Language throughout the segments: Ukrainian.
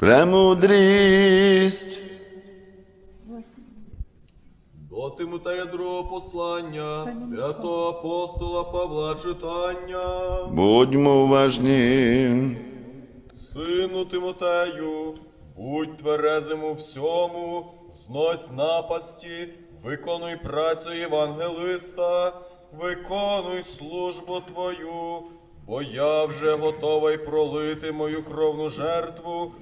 Премудрість. До Тимотея другого послання, святого апостола Павла читання. Будьмо уважні. Сину Тимотею, будь тверезим у всьому, знось напасті, виконуй працю євангелиста, виконуй службу твою, бо я вже готовий пролити мою кровну жертву,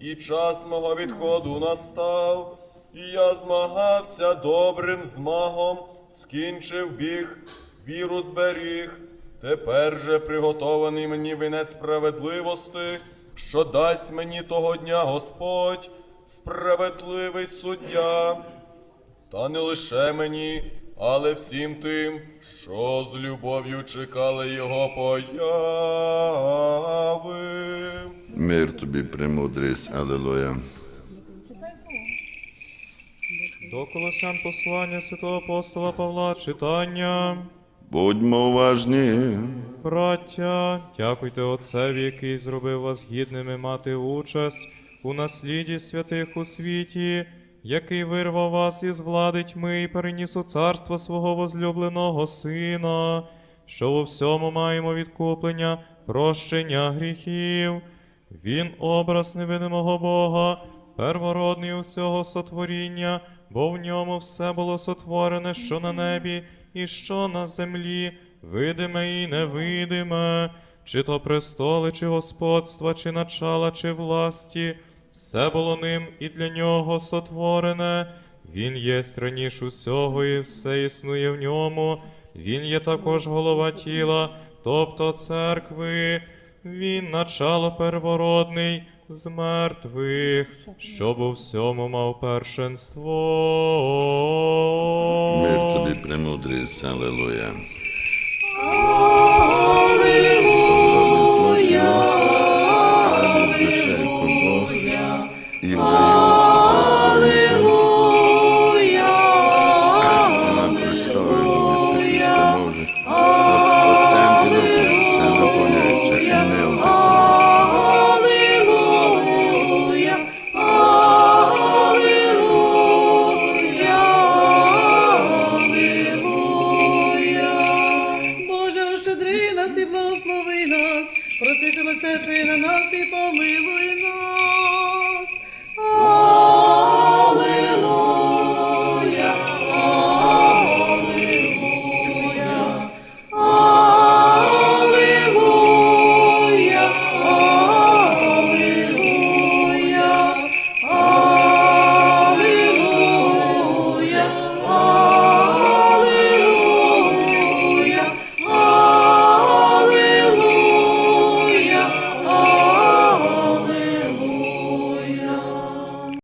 і час мого відходу настав, і я змагався добрим змагом, скінчив біг, віру зберіг. Тепер же приготований мені вінець справедливости, що дасть мені того дня Господь, справедливий суддя. Та не лише мені, але всім тим, що з любов'ю чекали його появи. Мир тобі, премудрість. Алілуя. До Колосян послання святого апостола Павла читання. Будьмо уважні. Браття, дякуйте Отцеві, який зробив вас гідними мати участь у насліді святих у світі, який вирвав вас із влади тьми і переніс у царство свого возлюбленого Сина, що у всьому маємо відкуплення, прощення гріхів. Він образ невидимого Бога, первородний усього сотворіння, бо в ньому все було сотворене, що на небі і що на землі, видиме і невидиме, чи то престоли, чи господства, чи начала, чи власті, все було ним і для нього сотворене. Він єсть раніше усього, і все існує в ньому. Він є також голова тіла, тобто церкви. Він начало первородний з мертвих, щоб у всьому мав першенство. Ми в тобі премудрість, Аллилуйя. Аллилуйя! Христові, Христе Боже. благослови нас, просити лице на нас і помилуй нас.